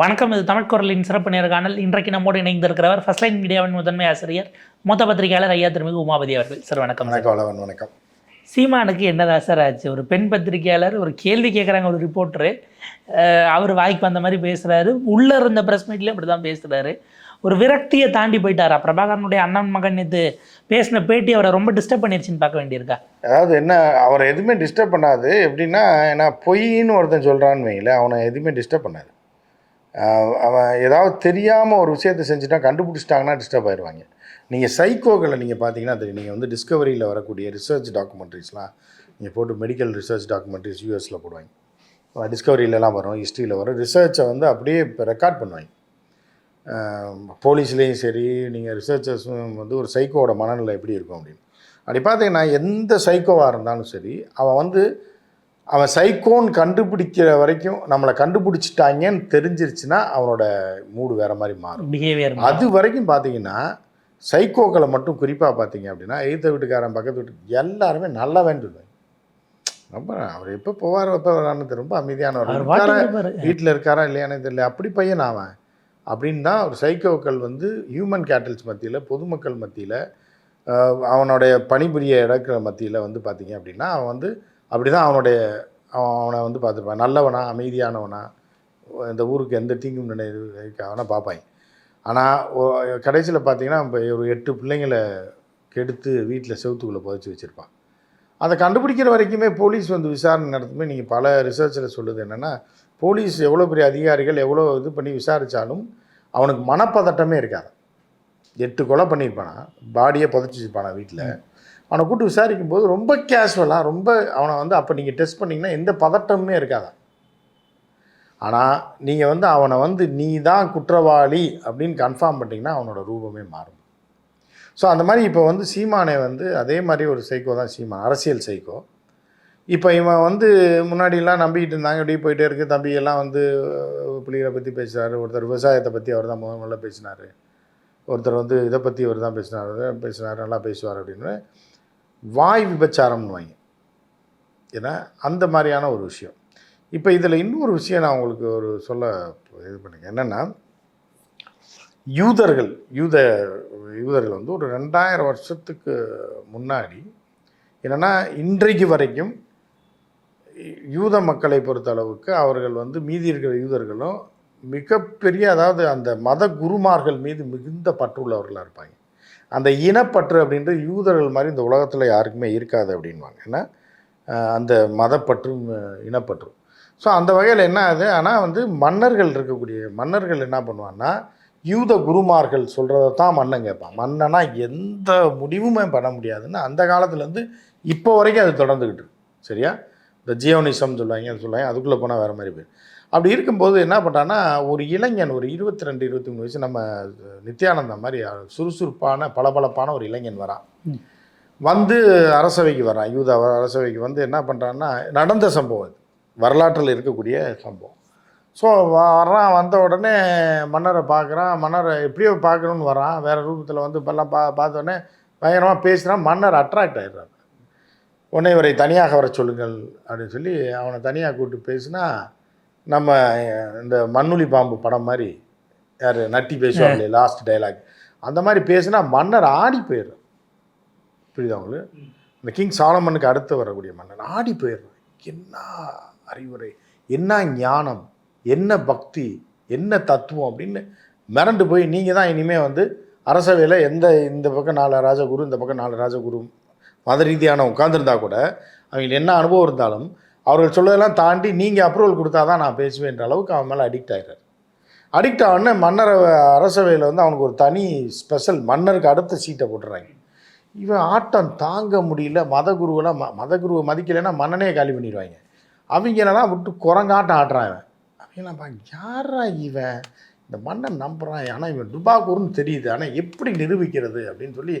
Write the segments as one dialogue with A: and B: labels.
A: வணக்கம் இது தமிழ் குரலின் சிறப்பு நேர்காணல் இன்றைக்கு நம்மோடு இணைந்திருக்கிறவர் ஃபர்ஸ்ட் லைன் மீடியாவின் முதன்மை ஆசிரியர் மூத்த பத்திரிகையாளர் ஐயா திருமிகு உமாபதி அவர்கள். சார் வணக்கம்.
B: வணக்கம் வணக்கம்
A: சீமானுக்கு என்னதா சார் ஆச்சு? ஒரு பெண் பத்திரிகையாளர் ஒரு கேள்வி கேட்குறாங்க ஒரு ரிப்போர்ட்டரு அவர் வாய்க்கு வந்த மாதிரி பேசுகிறாரு உள்ளே இருந்த ப்ரெஸ் மீட்லேயும் அப்படி தான் பேசுகிறாரு ஒரு விரக்தியை தாண்டி போயிட்டாரா? பிரபாகரனுடைய அண்ணன் மகன் இது பேசின பேட்டி அவரை ரொம்ப டிஸ்டர்ப் பண்ணிருச்சுன்னு பார்க்க வேண்டியிருக்கா?
B: அதாவது என்ன அவரை எதுவுமே டிஸ்டர்ப் பண்ணாது. எப்படின்னா நான் பொய்ன்னு ஒருத்தன் சொல்கிறான்னு வைங்கள அவனை எதுவுமே டிஸ்டர்ப் பண்ணாது. அவன் ஏதாவது தெரியாமல் ஒரு விஷயத்தை செஞ்சுட்டா கண்டுபிடிச்சிட்டாங்கன்னா டிஸ்டர்ப் ஆயிடுவாங்க நீங்கள் சைக்கோக்களை நீங்கள் பார்த்தீங்கன்னா தெரியும் நீங்கள் வந்து டிஸ்கவரியில் வரக்கூடிய ரிசர்ச் டாக்குமெண்ட்ரிஸ்லாம் நீங்கள் போட்டு மெடிக்கல் ரிசர்ச் டாக்குமெண்ட்ரிஸ் யூஎஸில் போடுவாங்க. டிஸ்கவரியிலலாம் வரும் ஹிஸ்ட்ரியில் வரும். ரிசர்ச்சை வந்து அப்படியே இப்போ ரெக்கார்ட் பண்ணுவாங்க. போலீஸ்லேயும் சரி நீங்கள் ரிசர்ச்சர்ஸும் வந்து ஒரு சைக்கோவோட மனநிலை எப்படி இருக்கும் அப்படின்னு. அப்படி பார்த்தீங்கன்னா எந்த சைக்கோவாக இருந்தாலும் சரி அவன் வந்து அவன் சைக்கோன்னு கண்டுபிடிக்கிற வரைக்கும் நம்மளை கண்டுபிடிச்சிட்டாங்கன்னு தெரிஞ்சிருச்சுன்னா அவனோட மூடு வேறு மாதிரி மாறும்.
A: பிஹேவியர்
B: அது வரைக்கும் பார்த்தீங்கன்னா சைக்கோக்களை மட்டும் குறிப்பாக பார்த்தீங்க அப்படின்னா எய்த்த வீட்டுக்காரன் பக்கத்து வீட்டு எல்லாருமே நல்லவன் ரொம்ப அவர் எப்போ போவார் எப்போ வரான்னு ரொம்ப அமைதியானவர்.
A: வாட்டிக்கு.
B: வீட்டில் இருக்காரா இல்லையானே தெரியல. அப்படி பையன் அவன். அப்படின்னு தான் ஒரு சைக்கோக்கள் வந்து ஹியூமன் கேட்டல்ஸ் மத்தியில் பொதுமக்கள் மத்தியில் அவனுடைய பணிபுரிய இடக்கிற மத்தியில் வந்து பார்த்தீங்க அப்படின்னா அவன் வந்து அப்படி தான் அவனுடைய அவன் அவனை வந்து பார்த்துருப்பான் நல்லவனா அமைதியானவனா இந்த ஊருக்கு எந்த தீங்கும் நினைக்காவனா பார்ப்பாங்க ஆனால் கடைசியில் பார்த்தீங்கன்னா இப்போ ஒரு எட்டு பிள்ளைங்களை கெடுத்து வீட்டில் செவுத்துக்குள்ளே புதைச்சி வச்சுருப்பான். அதை கண்டுபிடிக்கிற வரைக்குமே போலீஸ் வந்து விசாரணை நடத்துமே நீங்கள் பல ரிசர்ச்சில் சொல்லுது என்னென்னா போலீஸ் எவ்வளோ பெரிய அதிகாரிகள் எவ்வளோ இது பண்ணி விசாரித்தாலும் அவனுக்கு மனப்பதட்டமே இருக்காது. எட்டு கொலை பண்ணியிருப்பானா பாடியை புதைச்சி வச்சுருப்பானா வீட்டில் அவனை கூப்பிட்டு விசாரிக்கும் போது ரொம்ப கேஷுவலாக ரொம்ப அவனை வந்து அப்போ நீங்கள் டெஸ்ட் பண்ணிங்கன்னா எந்த பதட்டமுமே இருக்காதான் ஆனால் நீங்கள் வந்து அவனை வந்து நீ தான் குற்றவாளி அப்படின்னு கன்ஃபார்ம் பண்ணிட்டீங்கன்னா அவனோட ரூபமே மாறும். ஸோ அந்த மாதிரி இப்போ வந்து சீமானே வந்து அதே மாதிரி ஒரு சைக்கோ தான் சீமான் அரசியல் சைக்கோ இப்போ இவன் வந்து முன்னாடிலாம் நம்பிக்கிட்டு இருந்தாங்க இப்படி போயிட்டே இருக்குது தம்பியெல்லாம் வந்து அஹ், புலிகளை பற்றி பேசுகிறாரு ஒருத்தர் விவசாயத்தை பற்றி அவர் தான் முதல் முதல்ல பேசினார் ஒருத்தர் வந்து இதை பற்றி அவர் தான் பேசினார் பேசினார் நல்லா பேசுவார் அப்படின்னு. வாய் விபச்சாரம்னு வாங்க. ஏன்னா அந்த மாதிரியான ஒரு விஷயம். இப்போ இதில் இன்னொரு விஷயம் நான் உங்களுக்கு ஒரு சொல்ல இது பண்ணுங்க. என்னென்னா யூதர்கள் யூத யூதர்கள் வந்து ஒரு ரெண்டாயிரம் வருஷத்துக்கு முன்னாடி என்னென்னா இன்றைக்கு வரைக்கும் யூத மக்களை பொறுத்த அளவுக்கு அவர்கள் வந்து மீதி இருக்கிற யூதர்களும் மிகப்பெரிய அதாவது அந்த மத குருமார்கள் மீது மிகுந்த பற்றுள்ளவர்களாக இருப்பாங்க. அந்த இனப்பற்று அப்படின்றது யூதர்கள் மாதிரி இந்த உலகத்தில் யாருக்குமே இருக்காது அப்படின்வாங்க. ஏன்னா அந்த மதப்பற்றும் இனப்பற்று இனப்பற்றும். ஸோ அந்த வகையில் என்ன ஆகுது? ஆனால் வந்து மன்னர்கள் இருக்கக்கூடிய மன்னர்கள் என்ன பண்ணுவான்னா யூத குருமார்கள் சொல்கிறத தான் மன்னன் கேட்பான். மன்னனா எந்த முடிவுமே பண்ண முடியாதுன்னு அந்த காலத்துலேருந்து இப்போ வரைக்கும் அது தொடர்ந்துக்கிட்டு இருக்கு. சரியா? இந்த ஜியோனிசம் சொல்லுவாங்க சொல்லுவாங்க. அதுக்குள்ளே போனால் வேறு மாதிரி போயிடும் அப்படி இருக்கும்போது என்ன பண்ணுறான்னா ஒரு இளைஞன் ஒரு இருபத்தி ரெண்டு இருபத்தி மூணு வயசு நம்ம நித்யானந்தா மாதிரி சுறுசுறுப்பான பளபளப்பான ஒரு இளைஞன் வரான். வந்து அரசவைக்கு வரான் யூத அரசவைக்கு வந்து என்ன பண்ணுறான்னா நடந்த சம்பவம் இது வரலாற்றில் இருக்கக்கூடிய சம்பவம். ஸோ வர்றான் வந்த உடனே மன்னரை பார்க்குறான். மன்னரை எப்படியோ பார்க்கணுன்னு வரான் வேறு ரூபத்தில் வந்து இப்போல்லாம் பா பார்த்த உடனே பயங்கரமாக பேசுகிறான் மன்னர் அட்ராக்ட் ஆயிடுறான் உடனே இவரை தனியாக வர சொல்லுங்கள் அப்படின்னு சொல்லி அவனை தனியாக கூப்பிட்டு பேசினா நம்ம இந்த மண்ணுளி பாம்பு படம் மாதிரி யார் நட்டி பேசுவாங்களே லாஸ்ட் டைலாக் அந்த மாதிரி பேசினா மன்னர் ஆடி போயிடுறான் புரியுதா உங்களுக்கு? இந்த கிங் சாலமனுக்கு அடுத்து வரக்கூடிய மன்னர் ஆடி போயிடுறான் என்ன அறிவுரை என்ன ஞானம் என்ன பக்தி என்ன தத்துவம் அப்படின்னு மிரண்டு போய் நீங்கள் தான் இனிமேல் வந்து அரசவையில் எந்த இந்த பக்கம் நாலு ராஜகுரு இந்த பக்கம் நாலு ராஜகுரு மத ரீதியான உட்காந்துருந்தா கூட அவங்களுக்கு என்ன அனுபவம் இருந்தாலும் அவர்கள் சொல்லதெல்லாம் தாண்டி நீங்கள் அப்ரூவல் கொடுத்தா தான் நான் பேசுவேன்ற அளவுக்கு அவன் மேலே அடிக்ட் ஆகிறார் அடிக்ட் ஆனே மன்னர் அரசவையில் வந்து அவனுக்கு ஒரு தனி ஸ்பெஷல் மன்னருக்கு அடுத்த சீட்டை போட்டுறாங்க. இவன் ஆட்டம் தாங்க முடியல மதகுருவெல்லாம் ம மதகுருவை மதிக்கலைன்னா மன்னனே காலி பண்ணிடுவாங்க. அவங்களெல்லாம் விட்டு குரங்காட்டம் ஆட்டுறான் இவன். அவங்களாம் பா யாரா இவன்? இந்த மன்னன் நம்புகிறான் ஆனால் இவன் டுபாக்கூர்னு தெரியுது. ஆனால் எப்படி நிரூபிக்கிறது அப்படின்னு சொல்லி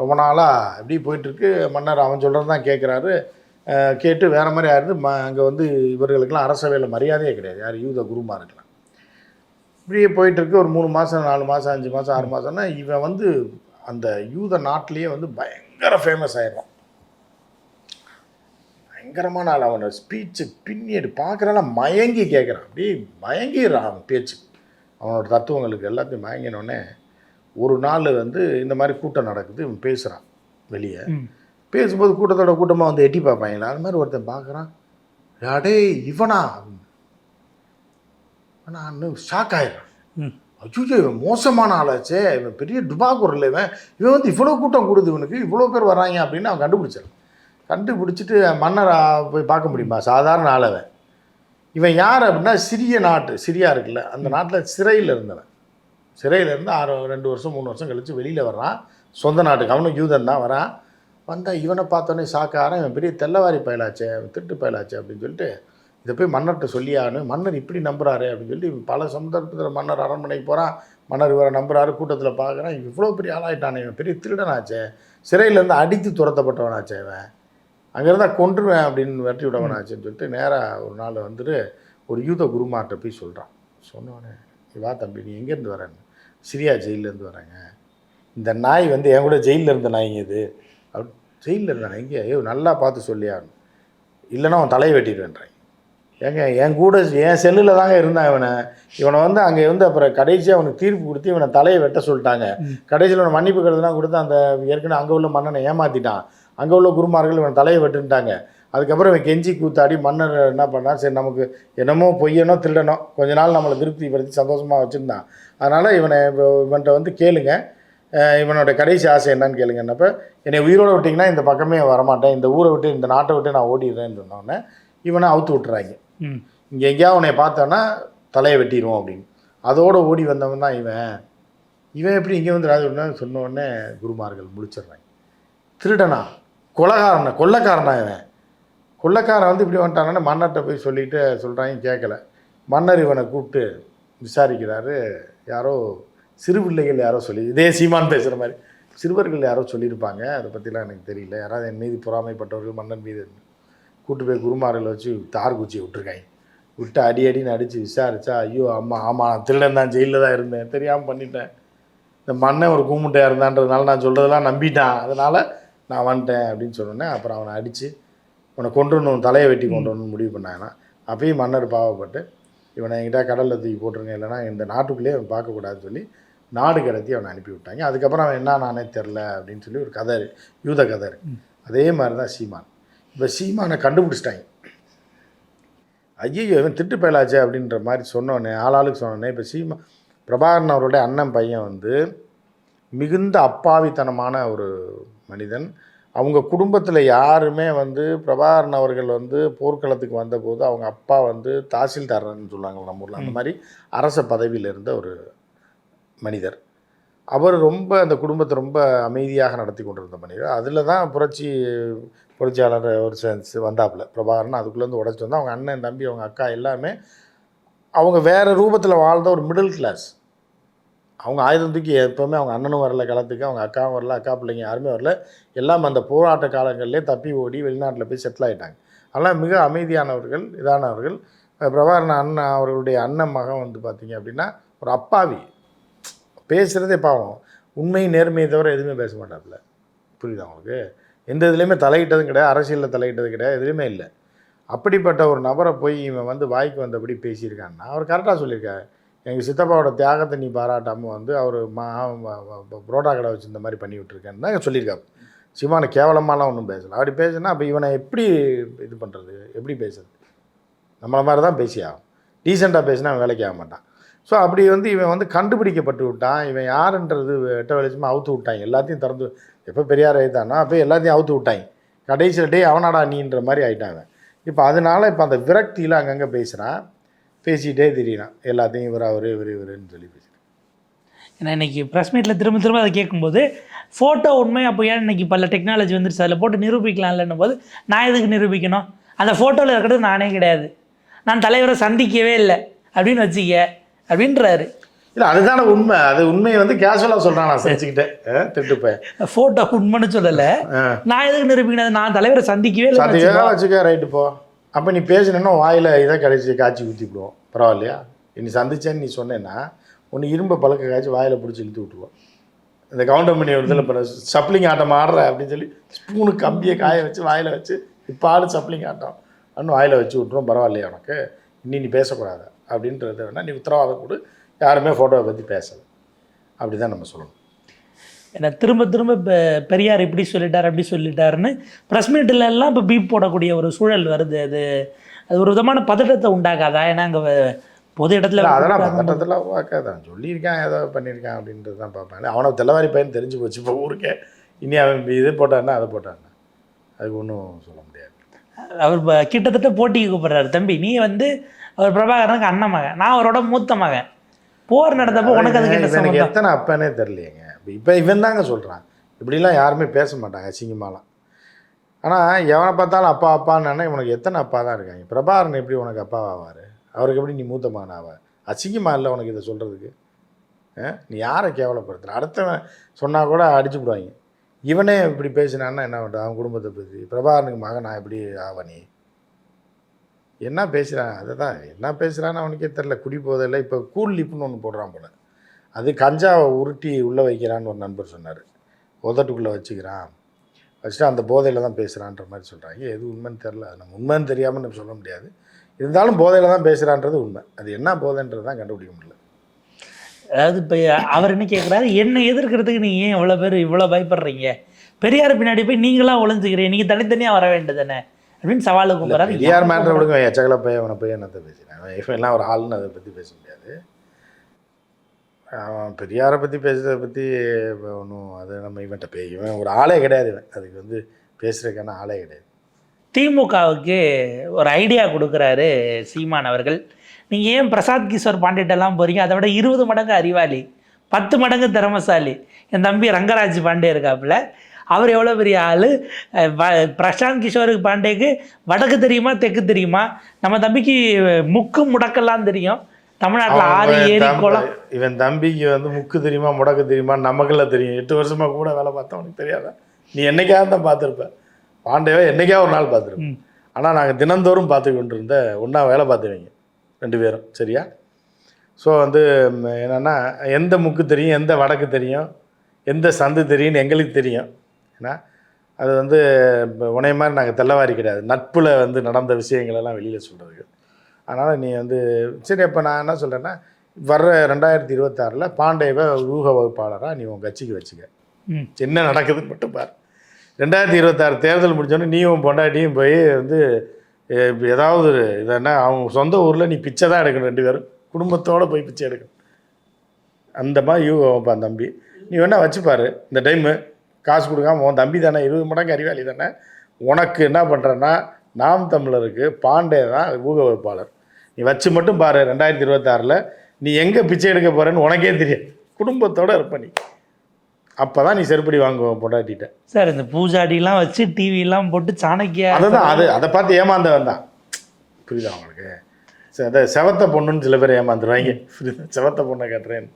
B: ரொம்ப நாளாக எப்படி போயிட்டுருக்கு மன்னர் அவன் சொல்கிறது தான் கேட்குறாரு கேட்டு வேறு மாதிரி ஆயிருந்து ம அங்கே வந்து இவர்களுக்கெல்லாம் அரசவையில் மரியாதையே கிடையாது. யார் யூத குருமாருக்கெல்லாம் இப்படியே போயிட்டுருக்கு. ஒரு மூணு மாதம் நாலு மாதம் அஞ்சு மாதம் ஆறு மாதம்னா இவன் வந்து அந்த யூத நாட்டிலேயே வந்து பயங்கர ஃபேமஸ் ஆயிடுறான் பயங்கரமான ஆள். அவனோட ஸ்பீச்சு பின்னியடு பார்க்குறலாம் மயங்கி கேட்குறான் அப்படியே மயங்கிடுறான் அவன் பேச்சு. அவனோட தத்துவங்களுக்கு எல்லாத்தையும் மயங்கினோடனே ஒரு நாள் வந்து இந்த மாதிரி கூட்டம் நடக்குது. இவன் பேசுகிறான் வெளியே. பேசும்போது கூட்டத்தோட கூட்டமாக வந்து எட்டி பார்ப்பாங்களா அது மாதிரி ஒருத்தன் பார்க்குறான். அடே இவனா? நான் ஷாக் ஆயிடுறான்.
A: ம்.
B: அச்சோ இவன் மோசமான ஆளாச்சே. இவன் பெரிய டுபாக்கூரில் இவன். இவன் வந்து இவ்வளோ கூட்டம் கூடுது இவனுக்கு. இவ்வளோ பேர் வராங்க அப்படின்னு அவன் கண்டுபிடிச்சான் கண்டுபிடிச்சிட்டு மன்னரை போய் பார்க்க முடியுமா? சாதாரண ஆளவன் இவன் யார் அப்படின்னா சிறிய நாட்டு சிரியா இருக்குல்ல அந்த நாட்டில் சிறையில் இருந்தவன். சிறையில் இருந்து ஆறு ரெண்டு வருஷம் மூணு வருஷம் கழித்து வெளியில் வர்றான். சொந்த நாட்டுக்கு. அவனும் யூதன் தான் வரான் வந்தால் இவனை பார்த்தோன்னே சாக்காரன் இவன் பெரிய தெல்லவாரி பயலாச்சே அவன் திருட்டு பயலாச்சே அப்படின்னு சொல்லிட்டு இதை போய் மன்னர்கிட்ட சொல்லியான்னு மன்னர் இப்படி நம்புறாரு அப்படின்னு சொல்லி பல சந்தர்ப்பத்தில் மன்னர் அரண்மனைக்கு போகிறான் மன்னர் இவரை நம்புறாரு கூட்டத்தில் பார்க்குறான் இவ்வளோ பெரிய ஆளாயிட்டானே இவன் பெரிய திருடனாச்சே சிறையிலேருந்து அடித்து துரத்தப்பட்டவனாச்சே இவன். அங்கேருந்தா கொன்றுவேன் அப்படின்னு வெட்டி விடவனாச்சுன்னு சொல்லிட்டு நேராக ஒரு நாள் வந்துட்டு ஒரு யூத குருமார்கிட்ட போய் சொல்கிறான் சொன்னோடனே வா தம்பி நீ எங்கேருந்து வரேன்னு சிரியா ஜெயிலேருந்து வரேங்க இந்த நாய் வந்து என் கூட ஜெயிலில் இருந்த நாய்ங்க இது. அப்படி ஜெயிலில் இருந்தானே எங்கே ஐயோ நல்லா பார்த்து சொல்லியான்னு இல்லைன்னா அவன் தலையை வெட்டிடுவேன்றாங்க. ஏங்க என் கூட என் செல்லில் தாங்க இருந்தான் இவனை. இவனை வந்து அங்கே இருந்து அப்புறம் கடைசியாக அவனுக்கு தீர்ப்பு கொடுத்து இவனை தலையை வெட்ட சொல்லிட்டாங்க. கடைசியில் அவனை மன்னிப்பு கருதுலாம் கொடுத்து அந்த ஏற்கனவே அங்கே உள்ள மன்னனை ஏமாற்றிட்டான் அங்கே உள்ள குருமார்கள் இவன் தலையை வெட்டுன்ட்டாங்க. அதுக்கப்புறம் இவன் கெஞ்சி கூத்தாடி மன்னர் என்ன பண்ணான்? சரி நமக்கு என்னமோ பொய்யனோ திருடனோ கொஞ்ச நாள் நம்மளை திருப்திப்படுத்தி சந்தோஷமாக வச்சுருந்தான். அதனால் இவனை இவ- இவன்கிட்ட வந்து கேளுங்க. இவனோட கடைசி ஆசை என்னன்னு கேளுங்கன்னப்ப என்னை உயிரோட விட்டிங்கன்னா இந்த பக்கமே வரமாட்டேன். இந்த ஊரை விட்டு இந்த நாட்டை விட்டு நான் ஓடிடுறேன்னு சொன்னோடனே இவனை அவுத்து விட்டுறாங்க. இங்கே எங்கேயாவது உன்னை பார்த்தோன்னா தலையை வெட்டிடுவோம் அப்படின்னு. அதோடு ஓடி வந்தவன் தான் இவன். இவன் எப்படி இங்கே வந்து ராஜ சொன்ன உடனே குருமார்கள் முடிச்சிடுறாங்க திருடனா? கொலகாரனா? கொள்ளக்காரனா இவன்? கொள்ளக்காரன் வந்து இப்படி வந்துட்டானே மன்னர்கிட்ட போய் சொல்லிட்டு சொல்கிறாங்க கேட்கல. மன்னர் இவனை கூப்பிட்டு விசாரிக்கிறாரு. யாரோ சிறு பிள்ளைகள் யாரோ சொல்லி இதே சீமான் பேசுகிற மாதிரி சிறுவர்கள் யாரோ சொல்லியிருப்பாங்க. அதை பற்றிலாம் எனக்கு தெரியல. யாராவது என் மீது பொறாமைப்பட்டவர்கள் மன்னன் மீது கூட்டு போய் குருமார்களை வச்சு தார் குச்சியை விட்டுருக்காங்க. விட்டு அடி அடின்னு அடித்து விசாரிச்சா ஐயோ அம்மா ஆமாம் திருடன் தான் ஜெயிலில் தான் இருந்தேன். தெரியாமல் பண்ணிட்டேன். இந்த மண்ணை ஒரு கூமுட்டையாக இருந்தான்றதுனால நான் சொல்கிறதெல்லாம் நம்பிட்டான். அதனால் நான் வந்துட்டேன் அப்படின்னு சொன்னோன்னே அப்புறம் அவனை அடித்து உன்னை கொண்டு வரணும் தலையை வெட்டி கொண்டு வரணும்னு முடிவு பண்ணாங்கன்னா அப்பயும் மன்னர் பாவப்பட்டு இவனை என்கிட்ட கடலில் தூக்கி போட்டுருங்க இல்லைன்னா இந்த நாட்டுக்குள்ளேயே அவன் பார்க்கக்கூடாதுன்னு சொல்லி நாடு கடத்தி அவனை அனுப்பி விட்டாங்க அதுக்கப்புறம் அவன் என்ன நானே தெரில அப்படின்னு சொல்லி ஒரு கதை. யூத கதை அதே மாதிரி தான் சீமான். இப்போ சீமானை கண்டுபிடிச்சிட்டாங்க. ஐயோ இவன் திட்டு பயலாச்சே அப்படின்ற மாதிரி சொன்னோன்னே ஆளாளுக்கு சொன்னோன்னே இப்போ சீமா பிரபாகரன் அவருடைய அண்ணன் பையன் வந்து மிகுந்த அப்பாவித்தனமான ஒரு மனிதன். அவங்க குடும்பத்தில் யாருமே வந்து பிரபாகரன் அவர்கள் வந்து போர்க்களத்துக்கு வந்தபோது அவங்க அப்பா வந்து தாசில்தாரன்னு சொல்லுவாங்க நம்ம ஊரில் அந்த மாதிரி அரச பதவியில் இருந்த ஒரு மனிதர். அவர் ரொம்ப அந்த குடும்பத்தை ரொம்ப அமைதியாக நடத்தி கொண்டிருந்த மனிதர். அதில் தான் புரட்சி புரட்சியாளர் ஒரு சென்ஸ் வந்தாப்புல. பிரபாகரன் அதுக்குள்ளேருந்து உடச்சி வந்தால் அவங்க அண்ணன் தம்பி அவங்க அக்கா எல்லாமே அவங்க வேறு ரூபத்தில் வாழ்ந்த ஒரு மிடில் கிளாஸ் அவங்க ஆயுதம் தூக்கி எப்போவுமே அவங்க அண்ணனும் வரல களத்துக்கு. அவங்க அக்காவும் வரல அக்கா பிள்ளைங்க யாருமே வரல. எல்லாம் அந்த போராட்ட காலங்கள்லேயே தப்பி ஓடி வெளிநாட்டில் போய் செட்டில் ஆகிட்டாங்க அதெல்லாம் மிக அமைதியானவர்கள் இதானவர்கள். பிரபாகரன் அண்ணன் அவர்களுடைய அண்ணன் மகன் வந்து பார்த்திங்க அப்படின்னா ஒரு அப்பாவி. பேசுகிறதே பாவம். உண்மை நேர்மையை தவிர எதுவுமே பேச மாட்டாப்புல. புரியுதா உங்களுக்கு? எந்த இதுலேயுமே தலையிட்டதும் கிடையாது அரசியலில் தலையிட்டது கிடையாது எதுலேயுமே இல்லை. அப்படிப்பட்ட ஒரு நபரை போய் இவன் வந்து வாய்க்கு வந்தபடி பேசியிருக்கான்னா அவர் கரெக்டாக சொல்லியிருக்காரு. எங்கள் சித்தப்பாவோட தியாகத்தை நீ பாராட்டாமல் வந்து அவர் மா புரோட்டா கடை வச்சு இந்த மாதிரி பண்ணி விட்டுருக்கேன்னு தான் சொல்லியிருக்காரு. சிவானை கேவலமாலாம் ஒன்றும் பேசலை. அப்படி பேசுனா அப்போ இவனை எப்படி இது பண்ணுறது எப்படி பேசுறது? நம்மளை மாதிரி தான் பேசியாகும் ஆகும் டீசெண்டாக பேசினா அவன் வேலைக்கு ஆக மாட்டான். ஸோ அப்படி வந்து இவன் வந்து கண்டுபிடிக்கப்பட்டு விட்டான். இவன் யாருன்றது வெட்ட வெளிச்சமாக அவுத்து விட்டாங்க எல்லாத்தையும் திறந்து எப்போ பெரியார் எழுத்தானா அப்போ எல்லாத்தையும் அவுத்து விட்டாங்க கடைசியில் டே அவனாடா நீன்ற மாதிரி ஆயிட்டாங்க இப்போ அதனால இப்போ அந்த விரக்தியில் அங்கங்கே பேசுகிறான் பேசிகிட்டே திரியிறான். எல்லாத்தையும் இவர் அவர் இவர் இவருன்னு சொல்லி பேசுகிறான்
A: ஏன்னா இன்னைக்கு ப்ரெஸ் மீட்டில் திரும்ப திரும்ப அதை கேட்கும்போது ஃபோட்டோ உண்மை அப்போ ஏன் இன்றைக்கி பல டெக்னாலஜி வந்துருச்சு? அதில் போட்டு நிரூபிக்கலாம்லன்னும் போது நான் எதுக்கு நிரூபிக்கணும்? அந்த ஃபோட்டோவில் இருக்கிறது நானே கிடையாது. நான் தலைவரை சந்திக்கவே இல்லை. அப்படின்னு வச்சுக்க அப்படின்றாரு.
B: இல்லை அதுதானே உண்மை. அது உண்மையை வந்து கேஷுவலாக சொல்கிறான் நான் செஞ்சுக்கிட்டேன் திட்டுப்பேன்
A: ஃபோட்டோ உண்மைன்னு சொல்லலை. நான் எதுக்கு நிரூபிக்கணும்? நான் தலைவரை சந்திக்கவே இல்லை
B: சத்தியமாக வச்சுக்க. ரைட்டு போ. அப்போ நீ பேசினேன்னா வாயில் இதை கடைசி காய்ச்சி ஊற்றிவிடுவோம் பரவாயில்லையா? நீ சந்திச்சேன்னு நீ சொன்னேன்னா ஒன்று இரும்பை பழக்க காய்ச்சி வாயில் பிடிச்சி இழுத்து விட்டுருவோம். இந்த கவுண்டர் பண்ணி விடுதலை பண்ண சப்ளிங் ஆட்டம் ஆடுற அப்படின்னு சொல்லி ஸ்பூனு கம்பியை காய வச்சு வாயில் வச்சு இப்போ ஆடு சப்ளிங் ஆட்டம் அப்படின்னு வாயில் வச்சு விட்ருவோம் பரவாயில்லையா உனக்கு? இனி நீ பேசக்கூடாது. அப்படின்றது வேணா நீ உத்தரவாதம் கொடு. யாருமே ஃபோட்டோவை பற்றி பேசலை. அப்படி தான் நம்ம சொல்லணும்.
A: ஏன்னா திரும்ப திரும்ப இப்போ பெரியார் இப்படி சொல்லிட்டார் அப்படி சொல்லிட்டாருன்னு ப்ரெஸ் மீட்டில் எல்லாம் இப்போ பீப் போடக்கூடிய ஒரு சூழல் வருது. அது அது ஒரு விதமான பதட்டத்தை உண்டாக்காதா? ஏன்னா அங்கே பொது இடத்துல
B: அதெல்லாம் பதட்டத்தில் உருவாக்காதான் சொல்லியிருக்கான் ஏதோ பண்ணியிருக்கான் அப்படின்றது தான் பார்ப்பேன். அவனை தெல்லவாரி பையன் தெரிஞ்சு போச்சு இப்போ ஊருக்கே. இனி அவன் இது போட்டான்னா அதை போட்டான்னா. அதுக்கு ஒன்றும் சொல்ல முடியாது.
A: அவர் கிட்டத்தட்ட போட்டிக்கு கூப்பிடுறாரு. தம்பி நீ வந்து அவர் பிரபாகரனுக்கு அண்ணன் மகன். நான் அவரோட மூத்த மகன். போர் நடந்தப்போ உனக்கு அதுக்கு என்ன
B: எனக்கு
A: சம்பந்தம்
B: எத்தனை அப்பனே தெரியலையேங்க. இப்போ இவன் தாங்க சொல்கிறான் இப்படிலாம் யாருமே பேச மாட்டாங்க அசிங்கமாலாம் ஆனால் எவனை பார்த்தாலும் அப்பா அப்பான்னு இவனுக்கு எத்தனை அப்பா தான் இருக்காங்க. பிரபாகரன் எப்படி உனக்கு அப்பா ஆவார் அவருக்கு எப்படி நீ மூத்த மகன் ஆவ? அசிங்கமா இல்லை உனக்கு இதை சொல்கிறதுக்கு நீ யாரை கேவலப்படுத்துற? அடுத்தவன் சொன்னால் கூட அடிச்சு விடுவாங்க. இவனே இப்படி பேசினான்னா என்ன பண்ணுறது அவன் குடும்பத்தை பற்றி பிரபாகரனுக்கு மகன் நான் எப்படி ஆவ நீ? என்ன பேசுகிறான் அதை தான் என்ன பேசுகிறான்னு அவனுக்கே தெரில குடி போதில்லை இப்போ கூல் லிப்புன்னு ஒன்று போடுறான் போல. அது கஞ்சாவை உருட்டி உள்ளே வைக்கிறான்னு ஒரு நண்பர் சொன்னார். உதட்டுக்குள்ளே வச்சுக்கிறான். வச்சுட்டு அந்த போதையில் தான் பேசுகிறான்ற மாதிரி சொல்கிறாங்க எது உண்மைன்னு தெரில அது நம்ம உண்மைன்னு தெரியாமல் நம்ம சொல்ல முடியாது. இருந்தாலும் போதையில் தான் பேசுகிறான்றது உண்மை. அது என்ன போதைன்றது தான் கண்டுபிடிக்க முடியல.
A: அதாவது இப்போ அவர் என்ன கேட்குறாரு என்னை எதிர்க்கிறதுக்கு நீங்கள் ஏன் இவ்வளோ பேர் இவ்வளோ பயப்படுறீங்க? பெரியார் பின்னாடி போய் நீங்களாம் ஒழிஞ்சுக்கிறீங்க நீங்கள் தனித்தனியாக வர வேண்டியதானே அப்படின்னு சவாலுக்கு கூப்பிட்றாரு
B: பெரியார் மேட்ரை விடுங்க எச்சகல பையன் அவனை போய் என்னத்தை பேசுகிறேன் இவன் எல்லாம் ஒரு ஆள்னு அதை பற்றி பேச முடியாது. அவன் பெரியாரை பற்றி பேசுறதை பற்றி ஒன்றும் அது நம்ம இவன்கிட்ட பே இவன் ஒரு ஆளே கிடையாது இவன். அதுக்கு வந்து பேசுறதுக்கான ஆளே கிடையாது.
A: திமுகவுக்கு ஒரு ஐடியா கொடுக்குறாரு சீமான் அவர்கள். நீங்கள் ஏன் பிரசாத் கிஷோர் பாண்டேட்டெல்லாம் போகிறீங்க அதை விட இருபது மடங்கு அறிவாளி பத்து மடங்கு திறமசாலி. என் தம்பி ரங்கராஜ் பாண்டே இருக்காப்புல. அவர் எவ்வளோ பெரிய ஆள்? பிரசாந்த் கிஷோருக்கு பாண்டேக்கு வடக்கு தெரியுமா தெற்கு தெரியுமா? நம்ம தம்பிக்கு முக்கு முடக்கெல்லாம் தெரியும். தமிழ்நாட்டில் ஆறு ஏரி குளம்.
B: இவன் தம்பிக்கு வந்து முக்கு தெரியுமா முடக்கு தெரியுமா நமக்கெல்லாம் தெரியும். எட்டு வருஷமா கூட வேலை பார்த்தா உனக்கு தெரியாதா? நீ என்னைக்காவது தான் பார்த்துருப்ப. பாண்டேவை என்னைக்கா ஒரு நாள் பார்த்துருப்பேன். ஆனால் நாங்கள் தினந்தோறும் பார்த்து கொண்டிருந்த ஒன்றா வேலை பார்த்துவீங்க ரெண்டு பேரும். சரியா? ஸோ வந்து என்னன்னா எந்த முக்கு தெரியும் எந்த வடக்கு தெரியும் எந்த சந்து தெரியும்னு எங்களுக்கு தெரியும். ஏன்னா அது வந்து உனைய மாதிரி நாங்கள் தெல்லவாரி கிடையாது. நட்பில் வந்து நடந்த விஷயங்களெல்லாம் வெளியில் சொல்கிறதுக்கு அதனால் நீ வந்து சரி அப்போ நான் என்ன சொல்கிறேன்னா வர்ற ரெண்டாயிரத்தி இருபத்தாறில் பாண்டேவை ஊக வகுப்பாளராக நீ உன் கட்சிக்கு வச்சுக்க. என்ன நடக்குதுன்னு மட்டும் பார். ரெண்டாயிரத்தி இருபத்தாறு தேர்தல் முடிஞ்சோடனே நீ உன் பொண்டாட்டியும் போய் வந்து ஏதாவது இதென்ன அவங்க சொந்த ஊரில் நீ பிச்சை தான் எடுக்கணும் ரெண்டு பேரும். குடும்பத்தோடு போய் பிச்சை எடுக்கணும். அந்த மாதிரி யூ வைப்பான் தம்பி. நீ வேணா வச்சுப்பாரு. இந்த டைமு காசு கொடுக்காம உன் தம்பி தானே இருபது மடங்கு அறிவாளி தானே. உனக்கு என்ன பண்ணுறேன்னா நாம் தமிழருக்கு பாண்டே தான் ஊக வேட்பாளர் நீ வச்சு மட்டும் பாரு ரெண்டாயிரத்தி இருபத்தாறில். நீ எங்கே பிச்சை எடுக்க போகிறேன்னு உனக்கே தெரியும் குடும்பத்தோடு இருப்ப நீ. அப்போ தான் நீ செருப்படி வாங்குவோம் பொண்டாட்டிட்ட.
A: சார் இந்த பூஜாடிலாம் வச்சு டிவிலாம் போட்டு சாணக்கியா
B: அதுதான் அது அதை பார்த்து ஏமாந்தவன் தான். புரியுதா உங்களுக்கு? சரி, அதை செவத்த பொண்ணுன்னு சில பேர் ஏமாந்துருவாங்க. புரியுதா? செவத்த பொண்ணை கட்டுறேன்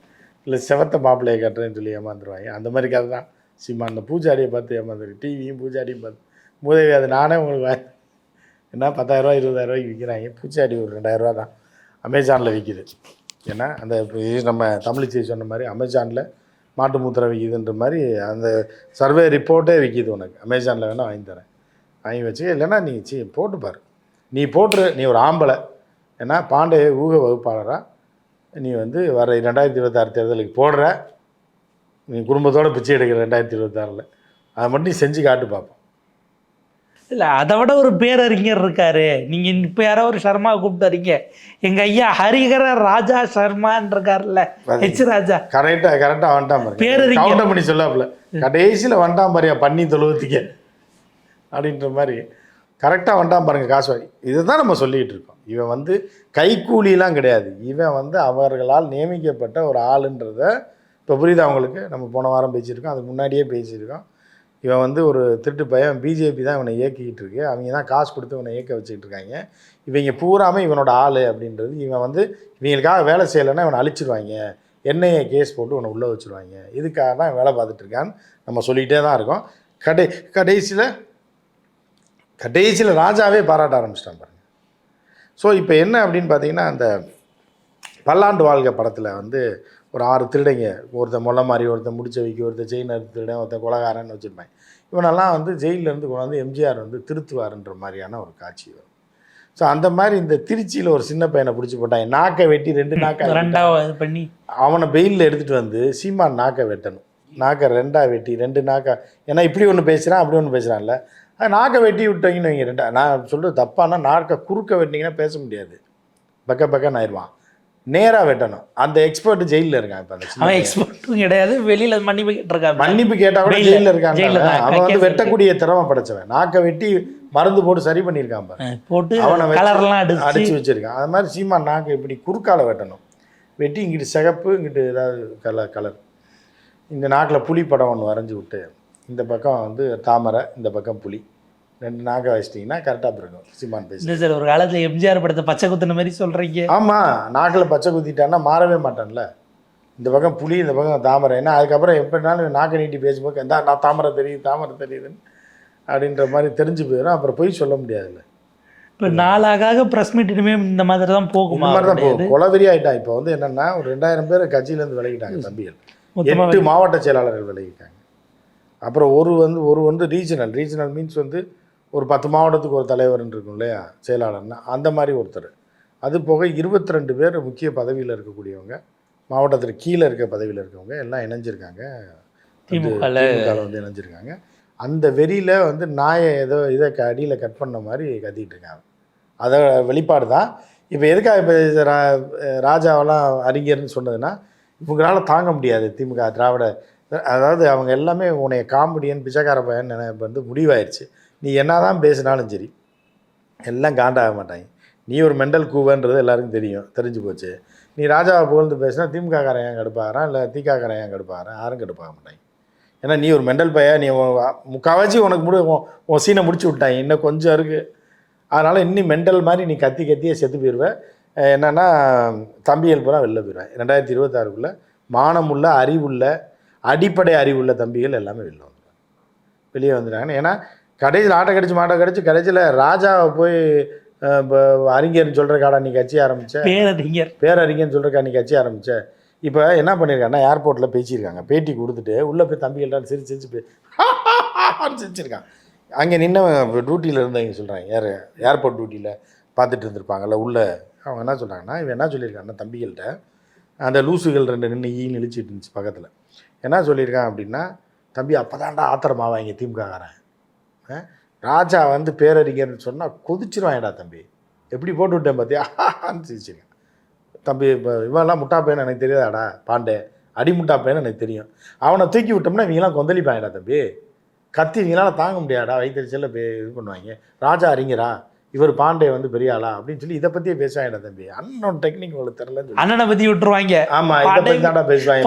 B: இல்லை செவத்த மாப்பிள்ளையை கட்டுறேன்னு சொல்லி ஏமாந்துருவாங்க. அந்த மாதிரி கதை தான். சிம்மா அந்த பூஜாரியை பார்த்து ஏமாந்துரு. டிவியும் பூஜாரியும் பார்த்து மூதேவி அது நானே உங்களுக்கு என்ன பத்தாயிரரூவா இருபதாயிரரூவாய்க்கு விற்கிறாங்க பூச்சாடி ஒரு ரெண்டாயிரரூவா தான். அமேசானில் விற்கிது ஏன்னா அந்த நம்ம தமிழிசை சொன்ன மாதிரி அமேசானில் மாட்டு மூத்திரம் விற்கிதுன்ற மாதிரி அந்த சர்வே ரிப்போர்ட்டே விற்கிது உனக்கு. அமேசானில் வேணால் வாங்கி தரேன். வாங்கி வச்சு இல்லைன்னா நீ சி போட்டு பாரு. நீ போட்டுரு நீ ஒரு ஆம்பளை. ஏன்னா பாண்டே ஊக வகுப்பாளராக நீ வந்து வர ரெண்டாயிரத்தி இருபத்தாறு தேர்தலுக்கு போடுற. நீ குடும்பத்தோட பிச்சை எடுக்கிற ரெண்டாயிரத்தி இருபத்தாறில். அதை மட்டும் நீ செஞ்சு காட்டு பார்ப்போம்
A: இல்லை அதை விட ஒரு பேரறிஞர் இருக்காரு. நீங்கள் இப்போ யாரோ ஒரு சர்மா கூப்பிட்டாருங்க. எங்கள் ஐயா ஹரிஹர ராஜா சர்மான்னு இருக்கார்ல ஹெச் ராஜா.
B: கரெக்டாக கரெக்டாக வந்துட்டான்
A: பேரறிஞர்.
B: கவுண்டர் பண்ணி சொல்லாப்புல. கடைசியில் வந்துட்டான் பாரியா பண்ணி தொழுவத்துக்கே. அப்படின்ற மாதிரி. கரெக்டாக வந்துட்டான் பாருங்க காசு வாங்கி இதுதான் நம்ம சொல்லிக்கிட்டு இருக்கோம். இவன் வந்து கைக்கூலிலாம் கிடையாது. இவன் வந்து அவர்களால் நியமிக்கப்பட்ட ஒரு ஆளுன்றத இப்போ புரியுதா அவங்களுக்கு நம்ம போன வாரம் பேசியிருக்கோம் அதுக்கு முன்னாடியே பேசியிருக்கோம். இவன் வந்து ஒரு திருட்டு பையன் பிஜேபி தான் இவனை இயக்கிக்கிட்டு இருக்கு. அவங்க தான் காசு கொடுத்து இவனை இயக்க வச்சுக்கிட்டு இருக்காங்க. இவங்க பூராமே இவனோட ஆள் அப்படின்றது இவன் வந்து இவங்களுக்காக வேலை செய்யலைன்னா இவனை அழிச்சிருவாங்க. என்ஐஏ கேஸ் போட்டு இவனை உள்ளே வச்சுருவாங்க. இதுக்காக தான் இவன் வேலை பார்த்துட்டு இருக்கான்னு நம்ம சொல்லிகிட்டே தான் இருக்கோம். கடை கடைசியில் கடைசியில் ராஜாவே பாராட்ட ஆரம்பிச்சிட்டான் பாருங்க. ஸோ இப்போ என்ன அப்படின்னு பார்த்தீங்கன்னா அந்த பல்லாண்டு வாழ்க படத்தில் வந்து ஒரு ஆறு திருடைங்க. ஒருத்தன் முல்லை மாதிரி ஒருத்தன் முடிச்ச வைக்க ஒருத்தன் செயின் அறுத்து திருடன் ஒருத்தன் கொலகாரன்னு வச்சுருப்பாங்க. இவனெல்லாம் வந்து ஜெயில்ல இருந்து கொண்டாந்து எம்ஜிஆர் வந்து திருத்துவாருன்ற மாதிரியான ஒரு காட்சி வரும். ஸோ அந்த மாதிரி இந்த திருச்சியில் ஒரு சின்ன பையனை பிடிச்சி போட்டாங்க நாக்கை வெட்டி ரெண்டு நாக்கை
A: ரெண்டாவது பண்ணி.
B: அவனை பெயிலில் எடுத்துகிட்டு வந்து சீமான் நாக்கை வெட்டணும். நாக்கை ரெண்டாக வெட்டி ரெண்டு நாக்கா ஏன்னா இப்படி ஒன்று பேசுகிறான் அப்படி ஒன்று பேசுகிறான்ல அது நாக்கை வெட்டி விட்டீங்கன்னு வைங்க ரெண்டா நான் சொல்கிறது தப்பானா நாக்கை குறுக்க வெட்டினீங்கன்னா பேச முடியாது. பக்க பக்கன்னு ஆயிடுவான். நேராக வெட்டணும். அந்த எக்ஸ்பர்ட் ஜெயிலில் இருக்கான் இப்போ அந்த
A: அவன். எக்ஸ்போர்ட்டும் கிடையாது. வெளியில மன்னிப்பு கேட்டிருக்காங்க
B: மன்னிப்பு கேட்டால் கூட
A: ஜெயில்ல-
B: இருக்காங்க. அவன் வந்து வெட்டக்கூடிய திறமை படைச்சவன். நாக்கை வெட்டி மருந்து போட்டு சரி பண்ணியிருக்கான்
A: போட்டு
B: அவனை
A: கலர்லாம் அடிச்சு
B: வச்சிருக்கான். அது மாதிரி சீமான் நாக்கு இப்படி குறுக்கால வெட்டணும். வெட்டி இங்கிட்டு சிகப்பு இங்கிட்டு ஏதாவது கலர் கலர். இந்த நாக்கில் புலி படம் ஒன்று வரைஞ்சி விட்டு இந்த பக்கம் வந்து தாமரை இந்த பக்கம் புலி. ரெண்டு நாக்கை வச்சிட்டிங்கன்னா கரெக்டாக இருக்கும் சீமான் பேசி
A: இந்த சார் ஒரு காலத்துல எம்ஜிஆர் படத்தை பச்சை குத்துன மாதிரி சொல்றீங்க.
B: ஆமாம் நாக்கில் பச்சை குத்திட்டான்னா மாறவே மாட்டான்ல. இந்த பக்கம் புலி இந்த பக்கம் தாமரை. ஏன்னா அதுக்கப்புறம் எப்படினாலும் நாக்கை நீட்டி பேசும்போது எந்தா நான் தாமரை தெரியுது தாமரை தெரியுதுன்னு அப்படின்ற மாதிரி தெரிஞ்சு போயிடும். அப்புறம் போய் சொல்ல முடியாதுல்ல.
A: இப்ப நாளாக பிரஸ் மீட் இனிமே இந்த மாதிரி தான்
B: இந்த
A: போகுமா
B: மாதிரி தான்? போகும். கொலவெறி ஆயிட்டான் இப்போ வந்து என்னன்னா ஒரு ரெண்டாயிரம் பேர் கட்சியிலேருந்து விலகிட்டாங்க தம்பிகள். எட்டு மாவட்ட செயலாளர்கள் விலகிட்டாங்க. அப்புறம் ஒரு வந்து ஒரு வந்து ரீஜனல் ரீஜனல் மீன்ஸ் வந்து ஒரு பத்து மாவட்டத்துக்கு ஒரு தலைவர்னு இருக்கும் இல்லையா? செயலாளர்னா அந்த மாதிரி ஒருத்தர். அது போக இருபத்தி ரெண்டு பேர் முக்கிய பதவியில் இருக்கக்கூடியவங்க மாவட்டத்தில் கீழே இருக்க பதவியில் இருக்கவங்க எல்லாம் இணைஞ்சிருக்காங்க.
A: திமுகல
B: வந்து இணைஞ்சிருக்காங்க. அந்த வெறியில் வந்து நாயை ஏதோ இதை க அடியில் கட் பண்ண மாதிரி கத்திட்டு இருக்காங்க. அதை வெளிப்பாடு தான். இப்போ எதுக்காக இப்போ ராஜாவெல்லாம் அறிஞர்னு சொன்னதுன்னா இவங்களால தாங்க முடியாது திமுக திராவிட அதாவது அவங்க எல்லாமே உன்னைய காமெடியன் பிச்சைக்கார பையன் நினை வந்து முடிவாயிருச்சு. நீ என்னதான் பேசினாலும் சரி எல்லாம் காண்டாக மாட்டாங்க. நீ ஒரு மெண்டல் கூவன்றது எல்லாருக்கும் தெரியும் தெரிஞ்சு போச்சு. நீ ராஜாவை புகழ்ந்து பேசினா திமுக காரன் ஏன் கடுப்பாகிறான்? இல்லை திக காரன் ஏன் கடுப்பாகிறான்? யாரும் கடுப்பாக மாட்டாங்க. ஏன்னா நீ ஒரு மெண்டல் பையன் நீ முக்காவாச்சி உனக்கு முடி உன் உன் சீனை முடிச்சு விட்டாங்க. இன்னும் கொஞ்சம் இருக்குது அதனால் இன்னும் மெண்டல் மாதிரி நீ கத்தி கத்தியே செத்து போயிடுவ என்னென்னா தம்பிகள் பூரா வெளில போயிடுவேன் ரெண்டாயிரத்தி இருபத்தாறுக்குள்ளே மானமுள்ள அறிவுள்ள அடிப்படை அறிவுள்ள தம்பிகள் எல்லாமே வெளில வந்துடுவாங்க வெளியே வந்துடுறாங்கன்னு ஏன்னா கடைசியில் ஆட்டை கடிச்சு மாட்டை கடிச்சு கடைசியில் ராஜாவை போய் இப்போ அறிஞர்னு சொல்கிற காடா நீ கட்சி ஆரம்பிச்ச?
A: பேரறிஞர்.
B: பேரறிஞர்னு சொல்கிறக்கா நீ கட்சி ஆரம்பிச்ச? இப்போ என்ன பண்ணியிருக்காங்கன்னா ஏர்போர்ட்டில் பேசியிருக்காங்க. பேட்டி கொடுத்துட்டு உள்ளே போய் தம்பிகள்லாம் சிரிச்சு சிரிச்சு பே சிரிச்சிருக்கான் அங்கே நின்னவன் டியூட்டியில் இருந்தவங்க சொல்கிறாங்க ஏர் ஏர்போர்ட் டியூட்டியில் பார்த்துட்டு இருந்திருப்பாங்கல்ல உள்ளே. அவங்க என்ன சொல்கிறாங்கன்னா இவன் என்ன சொல்லியிருக்காங்கன்னா தம்பிகள்கிட்ட அந்த லூசுகள் ரெண்டு நின்று ஈன்னு இழிச்சிட்டு இருந்துச்சு பக்கத்தில். என்ன சொல்லியிருக்கான் அப்படின்னா தம்பி அப்போ தான்டா ஆத்திரமாவாங்க திமுககாரன்? ராஜா வந்து பேரறிஞர்னு சொன்னால் கொதிச்சிருவாங்கடா தம்பி. எப்படி போட்டு விட்டேன் பார்த்தியா சிரிச்சிருக்கேன் தம்பி இப்போ இவெல்லாம் முட்டா பையன் எனக்கு தெரியாதாடா பாண்டே. அடி முட்டா பையன் எனக்கு தெரியும். அவனை தூக்கி விட்டோம்னா இவங்கெல்லாம் கொந்தளிப்பாங்கடா தம்பி. கத்தி இவங்களால தாங்க முடியாடா வயிற்றுச்சலில் பே இது பண்ணுவாங்க. ராஜா அறிஞரா? இவர் பாண்டே வந்து பெரிய ஆளா? அப்படின்னு சொல்லி இதை பற்றியே பேசுவாங்கடா தம்பி. அண்ணன் டெக்னிக் உங்களுக்கு சொல்லி.
A: அண்ணனை பத்தி விட்டுருவாங்க.
B: ஆமா இதை பற்றி தாண்டா பேசுவாங்க.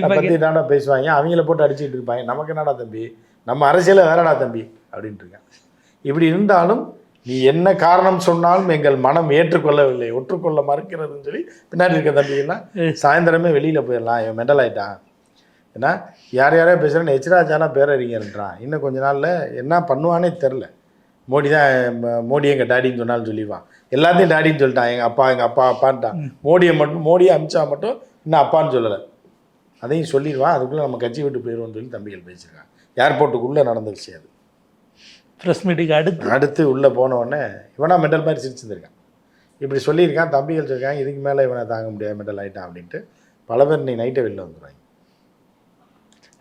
B: பத்தி- தாண்டா பேசுவாங்க. அவங்கள போட்டு அடிச்சுட்டு இருப்பாங்க. நமக்கு என்னடா தம்பி? நம்ம அரசியல வேறடா தம்பி அப்படின்ட்டு இருக்கான் இப்படி இருந்தாலும் நீ என்ன காரணம் சொன்னாலும் எங்கள் மனம் ஏற்றுக்கொள்ளவில்லை. ஒற்றுக்கொள்ள மறுக்கிறதுன்னு சொல்லி பின்னாடி இருக்க தம்பின்னா சாயந்தரமே வெளியில போயிடலாம். இவன் மெண்டல் ஆயிட்டான். ஏன்னா யார் யாரையோ பேசுகிறேன்னு எச்ராஜானா பேரறிஞர்ன்றான் இன்னும் கொஞ்ச நாள்ல என்ன பண்ணுவானே தெரில மோடி தான் மோடி எங்கள் டாடின்னு சொன்னாலும் சொல்லிடுவான். எல்லாத்தையும் டாடின்னு சொல்லிட்டான். எங்கள் அப்பா எங்கள் அப்பா அப்பான்ட்டான் மோடியை மட்டும் மோடியை அமித்ஷா மட்டும் இன்னும் அப்பான்னு சொல்லலை. அதையும் சொல்லிடுவான். அதுக்குள்ளே நம்ம கட்சி விட்டு போயிடுவோம்னு சொல்லி தம்பிகள் பேசியிருக்காங்க. ஏர்போர்ட்டுக்குள்ளே நடந்த விஷயம் அது
A: பிரஸ் மீட்டுக்கு அடுத்து.
B: அடுத்து உள்ளே போன உடனே இவனா மெண்டல் மாதிரி சிரிச்சிருந்திருக்கான். இப்படி சொல்லியிருக்கான் தம்பிகள் சொல்லியிருக்காங்க இதுக்கு மேலே இவனை தாங்க முடியாது மெண்டல் ஆகிட்டான் அப்படின்ட்டு பல பேர் நீ நைட்டை வெளில வந்துடுவாங்க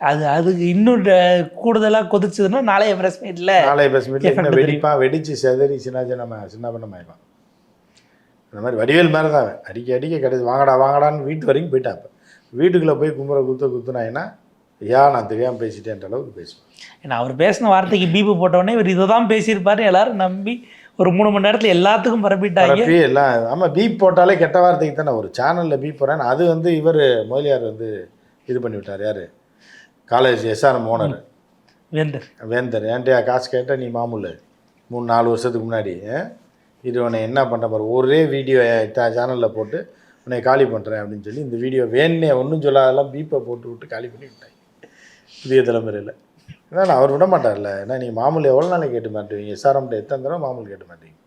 A: அது அதுக்கு இன்னும் ட- கூடுதலா கொதிச்சதுன்னா நாளைய பிரஸ் மீட்ல
B: நாளைய பஸ் மீட்டில் வெடிப்பான் வெடிச்சு செதறி சின்ன சின்ன சின்ன பண்ணமாயிப்பான் அந்த மாதிரி வடிவேல் மாதிரி தான். அடிக்க அடிக்க கிடையாது. வாங்கடா வாங்கடான்னு வீட்டு வரைக்கும் போயிட்டான் இப்போ வீட்டுக்குள்ளே போய் கும்புற குத்த குத்துனாங்கன்னா ஐயா நான் தெரியாமல் பேசிட்டேன்ற அளவுக்கு பேசுவேன்.
A: ஏன்னா அவர் பேசின வார்த்தைக்கு பீப்பு போட்டவொடனே இவர் இதை தான் பேசியிருப்பாரு எல்லாரும் நம்பி ஒரு மூணு மணி நேரத்துல எல்லாத்துக்கும் பரப்பிட்டாங்க.
B: பரப்பி எல்லாம் ஆமாம் பீப் போட்டாலே கெட்ட வார்த்தைக்கு தானே ஒரு சேனலில் பீப் போடுறேன் அது வந்து இவர் முதலியார் வந்து இது பண்ணி விட்டார் யார்? காலேஜ் எஸ்ஆர்எம் ஓனர்
A: வேந்தர்.
B: வேந்தர். ஏன்ட்டியா காசு கேட்டால் நீ மாமூல். மூணு நாலு வருஷத்துக்கு முன்னாடி? இது உன்னை என்ன பண்ண பாரு ஒரே வீடியோ சேனலில் போட்டு உன்னை காலி பண்ணுறேன் அப்படின்னு சொல்லி இந்த வீடியோ வேணே ஒன்றும் சொல்லாதெல்லாம் பீப்பை போட்டு விட்டு காலி பண்ணி விட்டாங்க புதிய தலைமுறையில். ஏன்னா அவர் விட மாட்டார்ல. ஏன்னா நீங்கள் மாமூல் எவ்வளோ நாளைக்கு கேட்டு மாட்டுவீங்க? எஸ்ஆர்எம்கிட்ட எத்தனை தடவை மாமூல் கேட்டு மாட்டீங்க?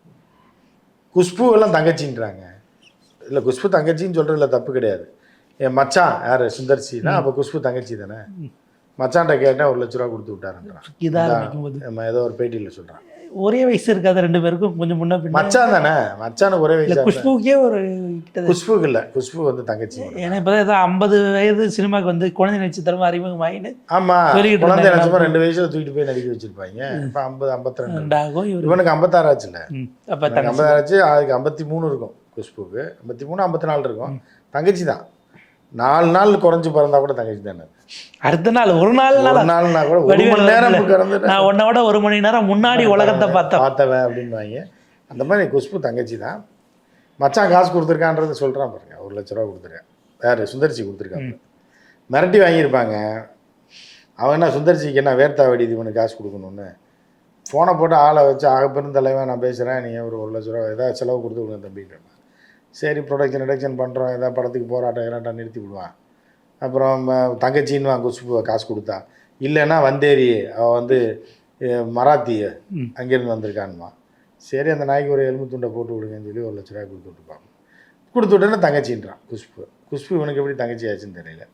B: குஷ்பு எல்லாம் தங்கச்சின்றாங்க. இல்லை குஷ்பு தங்கச்சின்னு சொல்கிறதுல தப்பு கிடையாது. என் மச்சான் யார்? சுந்தர்சினா அப்போ குஷ்பு தங்கச்சி தானே? மச்சான்ட்ட கேட்டேன் ஒரு லட்ச ரூபா கொடுத்து விட்டாருன்றான். நம்ம ஏதோ ஒரு பேட்டியில் சொல்கிறான்
A: ஒரே வயசு இருக்காது ரெண்டு பேருக்கும் கொஞ்சம் முன்ன
B: மச்சான் தானே? மச்சானுக்கு ஒரே வயசு
A: குஷ்புக்கே ஒரு
B: குஷ்புக்கு இல்லை குஷ்பு வந்து தங்கச்சி
A: ஏன்னா இப்போ ஏதோ ஐம்பது வயது சினிமாக்கு வந்து குழந்தை நட்சத்திரமா அறிமுகமாயின்னு
B: ஆமா
A: சொல்லிக்கிட்டு
B: குழந்தை. நினச்சப்போ ரெண்டு வயசுல தூக்கிட்டு போய் நடிக்க வச்சிருப்பாங்க. இப்போ ஐம்பது ஐம்பத்தி ரெண்டு
A: இவரு.
B: இவனுக்கு ஐம்பத்தாறு ஆச்சுல்ல
A: அப்ப
B: ஐம்பதாறு ஆச்சு அதுக்கு ஐம்பத்தி மூணு இருக்கும் குஷ்புக்கு. ஐம்பத்தி மூணு ஐம்பத்தி நாலு இருக்கும். தங்கச்சி தான். நாலு நாள் குறைஞ்சு பிறந்தா கூட தங்கச்சி தானே?
A: அடுத்த நாள் ஒரு நாள்
B: ஒரு நாள்னா கூட ஒரு மணி நேரம். கடந்து
A: நான் உன்னை விட ஒரு மணி நேரம் முன்னாடி உலகத்தை பார்த்தேன்.
B: பார்த்தவன் அப்படின்வாங்க அந்த மாதிரி குஷ்பு தங்கச்சி தான். மச்சான் காசு கொடுத்துருக்கான்றது சொல்கிறான் பாருங்க. ஒரு லட்ச ரூபா கொடுத்துருக்கேன். வேறு சுந்தர்சி கொடுத்துருக்காங்க. மிரட்டி வாங்கியிருப்பாங்க. அவன் என்ன சுந்தர்சிக்கு என்ன வேர்த்தா வெடிது இவனுக்கு காசு கொடுக்கணும்னு? ஃபோனை போட்டு ஆளை வச்சு ஆக பெருந்தலைவன் நான் பேசுகிறேன் நீங்கள் ஒரு ஒரு லட்ச ரூபா ஏதாவது செலவு கொடுத்து விடுங்க தம்பின்றேன் சரி ப்ரொடக்ஷன் ரிடக்ஷன் பண்ணுறோம் ஏதாவது படத்துக்கு போராட்டம் கிராட்டம் நிறுத்தி விடுவான். அப்புறம் தங்கச்சின்னு குஷ்பு காசு கொடுத்தா. இல்லைன்னா வந்தேரி அவள் வந்து மராத்தி. அங்கேருந்து வந்திருக்கான்மா. சரி அந்த நாய்க்கு ஒரு எலும்பு துண்டை போட்டு விடுங்கன்னு சொல்லி ஒரு லட்ச ரூபாய் கொடுத்து விட்டுப்பாங்க கொடுத்து விட்டேன்னா தங்கச்சின்றான் குஷ்பு. குஷ்பு இவனுக்கு எப்படி தங்கச்சி ஆச்சுன்னு தெரியல.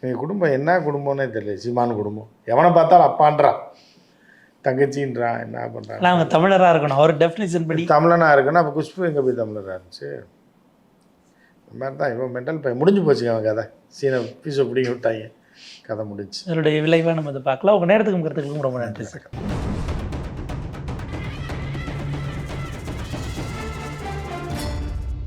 B: இவங்க குடும்பம் என்ன குடும்பம்னே தெரியல. சீமான் குடும்பம். எவனை பார்த்தாலும் அப்பான்றான். தங்கச்சின்றான் என்ன பண்ணுறான்
A: ஆனால் அவங்க தமிழரா இருக்கணும். அவர் டெஃபினேஷன் படி
B: தமிழனா இருக்குன்னா அப்போ குஷ்பு எங்கே போய் தமிழராக இருந்துச்சு? இந்த மாதிரி தான் இவன் மென்டல் பையன் முடிஞ்சு போச்சுங்க அவன் கதை. சீனை பீஸை பிடிங்கி விட்டாங்க. கதை முடிஞ்சு.
A: இதனுடைய விளைவாக நம்ம இதை பார்க்கலாம். உங்க நேரத்துக்கும் கருத்துக்களுக்கும் ரொம்ப நன்றி.